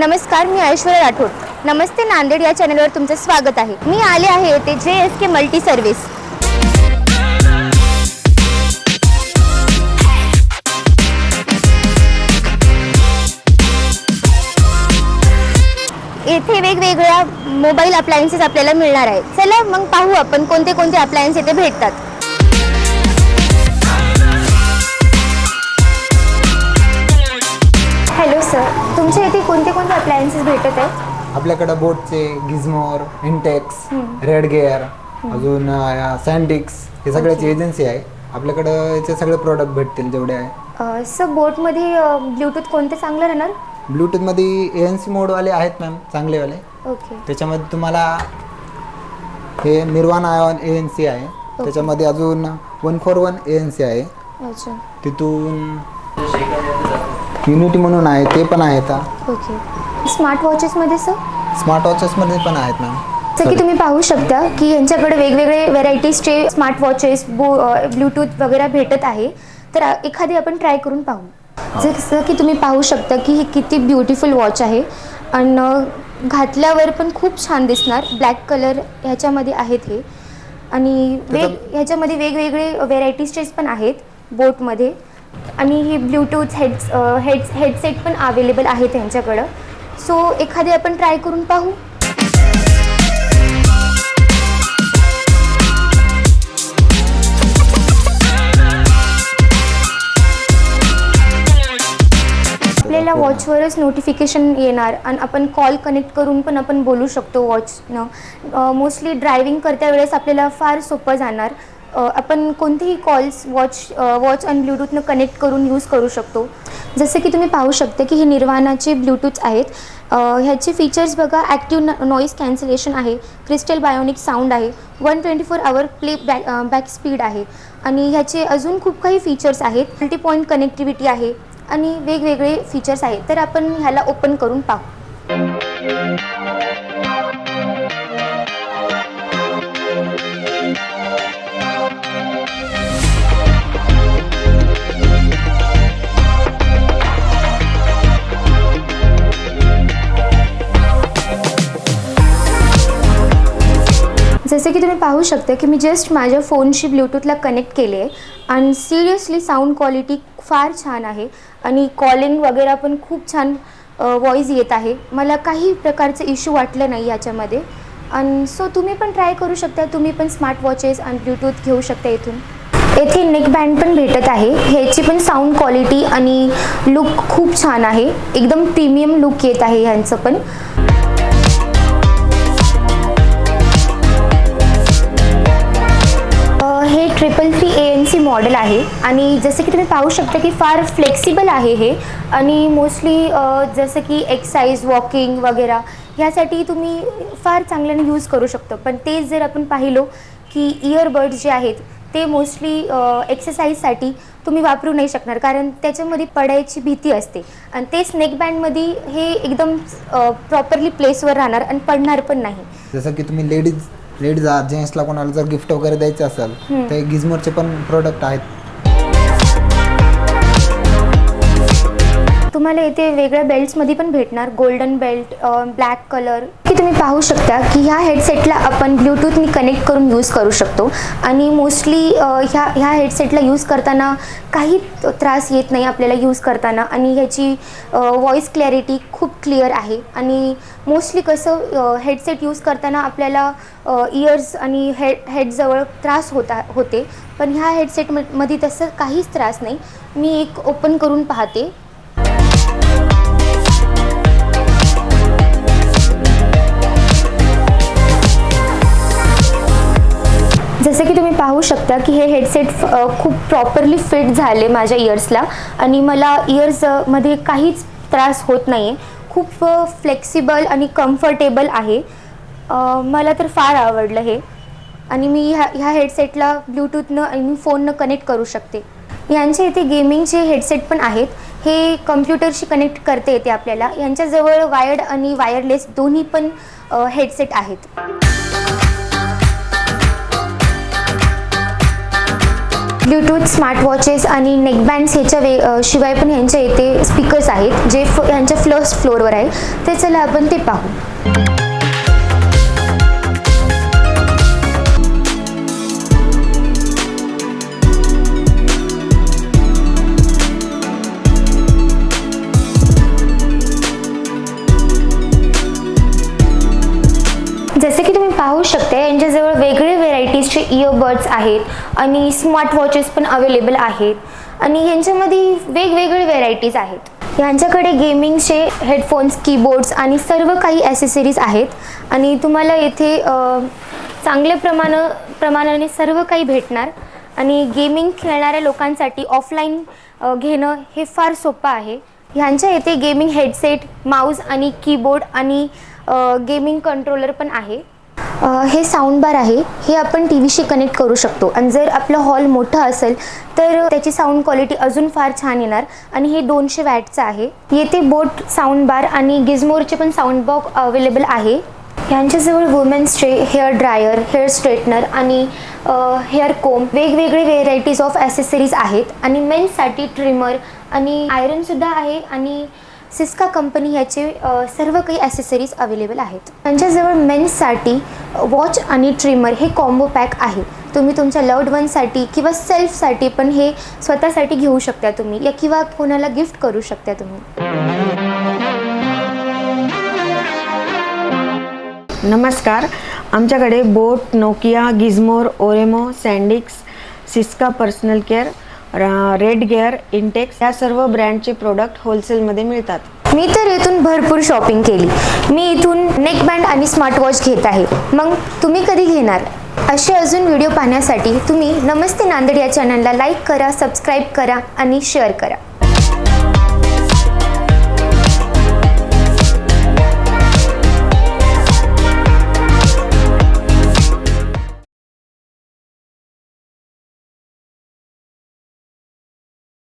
नमस्कार मी ऐश्वर्या राठोड. नमस्ते नांदेड या चॅनलवर तुमचं स्वागत आहे. मी आले आहे येथे जे एस के मल्टी सर्व्हिस. येथे वेगवेगळ्या मोबाईल अप्लायन्सेस आपल्याला मिळणार आहे. चला मग पाहू आपण कोणते कोणते अप्लायन्स येथे भेटतात. सर तुमच्या इथे कोणते कोणते अप्लायन्सेस भेटत आहेत? आपल्याकडं बोटचे गिझमोर इंटेक्स रेड गेअर अजून सँडिक्स हे सगळ्याची एजन्सी आहे. आपल्याकडं याचे सगळे प्रोडक्ट भेटतील जेवढे आहे. अ, सर बोटमध्ये ब्ल्यूटूथ कोणते चांगलं राहणार? ब्लूटूथमध्ये ए एन सी मोडवाले आहेत मॅम चांगलेवाले ओके. त्याच्यामध्ये तुम्हाला हे निर्वाण आयॉन ए एन सी आहे. त्याच्यामध्ये अजून one four one A N C आहे. अच्छा. तिथून युनिटी म्हणून आहे ते पण आहेत ओके. स्मार्ट वॉचेसमध्ये सर? स्मार्ट वॉचेसमध्ये पण आहेत मॅम. जसं की तुम्ही पाहू शकता की यांच्याकडे वेगवेगळे व्हेरायटीजचे स्मार्ट वॉचेस बो ब्लूटूथ वगैरे भेटत आहे. तर एखादी आपण ट्राय करून पाहू. जसं की तुम्ही पाहू शकता की ही किती ब्युटिफुल वॉच आहे. आणि घातल्यावर पण खूप छान दिसणार. ब्लॅक कलर ह्याच्यामध्ये आहेत हे. आणि वेग ह्याच्यामध्ये वेगवेगळे व्हेरायटीजचेच पण आहेत बोटमध्ये आणि ही ब्ल्यूटूथ हेड्स हेड्स हेडसेट पण अवेलेबल आहेत त्यांच्याकडं. सो एखादी आपण ट्राय करून पाहू. आपल्याला वॉचवरच नोटिफिकेशन येणार आणि आपण कॉल कनेक्ट करून पण आपण बोलू शकतो वॉचनं मोस्टली ड्रायव्हिंग करत्या वेळेस आपल्याला फार सोपं जाणार. आपण कोणतेही कॉल्स वॉच वॉच आणि ब्ल्यूटूथनं कनेक्ट करून यूज करू शकतो. जसं की तुम्ही पाहू शकता की हे निर्वाणाचे ब्ल्यूटूथ आहेत. ह्याचे फीचर्स बघा ॲक्टिव्ह नॉईज कॅन्सलेशन आहे क्रिस्टल बायोनिक साऊंड आहे one twenty four hour play back back speed आहे. आणि ह्याचे अजून खूप काही फीचर्स आहेत. मल्टी पॉईंट कनेक्टिव्हिटी आहे आणि वेगवेगळे फीचर्स आहेत. तर आपण ह्याला ओपन करून पाहू. जसे की तुम्ही पाहू शकता की मी जस्ट माझ्या फोनशी ब्ल्यूटूथला कनेक्ट केले आहे. आणि सिरियसली साऊंड क्वालिटी फार छान आहे. आणि कॉलिंग वगैरे पण खूप छान वॉईस येत आहे. मला काही प्रकारचं इश्यू वाटलं नाही याच्यामध्ये. आणि सो तुम्ही पण ट्राय करू शकता. तुम्ही पण स्मार्ट वॉचेस आणि ब्ल्यूटूथ घेऊ शकता इथून. येथे नेक बँड पण भेटत आहे. ह्याची पण साऊंड क्वालिटी आणि लुक खूप छान आहे. एकदम प्रीमियम लुक येत आहे ह्यांचं पण. मॉडेल आहे. आणि जसं की तुम्ही पाहू शकता की फार फ्लेक्सिबल आहे हे. आणि मोस्टली जसं की एक्सरसाइज वॉकिंग वगैरे ह्यासाठी तुम्ही फार चांगल्याने यूज करू शकतो. पण तेच जर आपण पाहिलो की इयरबड्स जे आहेत ते मोस्टली एक्सरसाइजसाठी तुम्ही वापरू नाही शकणार. कारण त्याच्यामध्ये पडायची भीती असते. आणि तेच नेकबँडमध्ये हे एकदम प्रॉपरली प्लेसवर राहणार आणि पडणार पण नाही. जसं की तुम्ही लेडीज लेडीज आहात जेंट्सला कोणाला जर गिफ्ट वगैरे द्यायचं असेल तर गिझमोरचे पण प्रोडक्ट आहेत. तुम्हाला इथे वेगळ्या बेल्ट्समध्ये पण भेटणार. गोल्डन बेल्ट ब्लॅक कलर तुम्ही पाहू शकता की ह्या हेडसेटला आपण ब्ल्यूटूथनी कनेक्ट करून यूज करू शकतो. आणि मोस्टली ह्या ह्या हेडसेटला यूज करताना काही त्रास येत नाही आपल्याला यूज करताना. आणि ह्याची व्हॉईस क्लॅरिटी खूप क्लिअर आहे. आणि मोस्टली कसं हेडसेट यूज करताना आपल्याला इयर्स आणि हेड हेडजवळ त्रास होता होते. पण ह्या हेडसेटमध्ये तसं काहीच त्रास नाही. मी एक ओपन करून पाहते. जसे की तुम्ही पाहू शकता की हे हेडसेट खूप प्रॉपरली फिट झाले माझ्या इयर्सला आणि मला इयर्समध्ये काहीच त्रास होत नाही आहे खूप फ्लेक्सिबल आणि कम्फर्टेबल आहे. मला तर फार आवडलं हे. आणि मी ह्या ह्या हेडसेटला ब्लूटूथनं आणि फोननं कनेक्ट करू शकते. यांच्या इथे गेमिंगचे हेडसेट पण आहेत. हे कम्प्युटरशी कनेक्ट करता येते आपल्याला. यांच्याजवळ वायर्ड आणि वायरलेस दोन्ही पण हेडसेट आहेत. ब्ल्यूटूथ स्मार्ट वॉचेस आणि नेकबँड्स ह्याच्या वे शिवाय पण ह्यांच्या इथे स्पीकर्स आहेत जे फ ह्यांच्या फर्स्ट फ्लोअरवर आहे ते चला आपण ते पाहू. वेगळे इयरबड्स आहेत आणि स्मार्ट वॉचेस पण अवेलेबल आहेत. आणि यांच्यामध्ये वेगवेगळे व्हेरायटीज आहेत. यांच्याकडे गेमिंगचे हेडफोन्स कीबोर्ड्स आणि सर्व काही ॲसेसरीज आहेत. आणि तुम्हाला येथे चांगल्या प्रमाण प्रमाणाने सर्व काही भेटणार. आणि गेमिंग खेळणाऱ्या लोकांसाठी ऑफलाईन घेणं हे फार सोपं आहे. ह्यांच्या येथे गेमिंग हेडसेट माऊस आणि कीबोर्ड आणि गेमिंग कंट्रोलर पण आहे. हे साऊंड बार आहे हे आपण टी व्हीशी कनेक्ट करू शकतो. आणि जर आपलं हॉल मोठं असेल तर त्याची साऊंड क्वालिटी अजून फार छान येणार. आणि हे दोनशे वॅटचं आहे. येथे बोट साऊंड बार आणि गिझमोरचे पण साऊंड बॉक्स अवेलेबल आहे. ह्यांच्याजवळ वुमेन्सचे हेअर ड्रायर हेअर स्ट्रेटनर आणि हेअर कोम वेगवेगळे व्हेरायटीज ऑफ ॲसेसरीज आहेत. आणि मेन्ससाठी ट्रिमर आणि आयरनसुद्धा आहे. आणि सिस्का कंपनी ह्याचे सर्व काही ॲसेसरीज अवेलेबल आहेत. त्यांच्याजवळ मेन्ससाठी वॉच आणि ट्रिमर हे कॉम्बो पॅक आहे. तुम्ही तुमच्या लव्ड वनसाठी किंवा सेल्फसाठी पण हे स्वतःसाठी घेऊ शकता तुम्ही या किंवा कोणाला गिफ्ट करू शकता तुम्ही. नमस्कार. आमच्याकडे boAt Nokia Gizmore Oraimo सँडिक्स Syska personal care Red Gear Intex या सर्व ब्रँडचे प्रोडक्ट होलसेलमध्ये मिळतात. मी तर इथून भरपूर शॉपिंग केली. मी इथून नेकबँड आणि स्मार्टवॉच घेत आहे. मग तुम्ही कधी घेणार? असे अजून व्हिडिओ पाहण्यासाठी तुम्ही नमस्ते नांदेड या चॅनलला लाईक करा सबस्क्राईब करा आणि शेअर करा.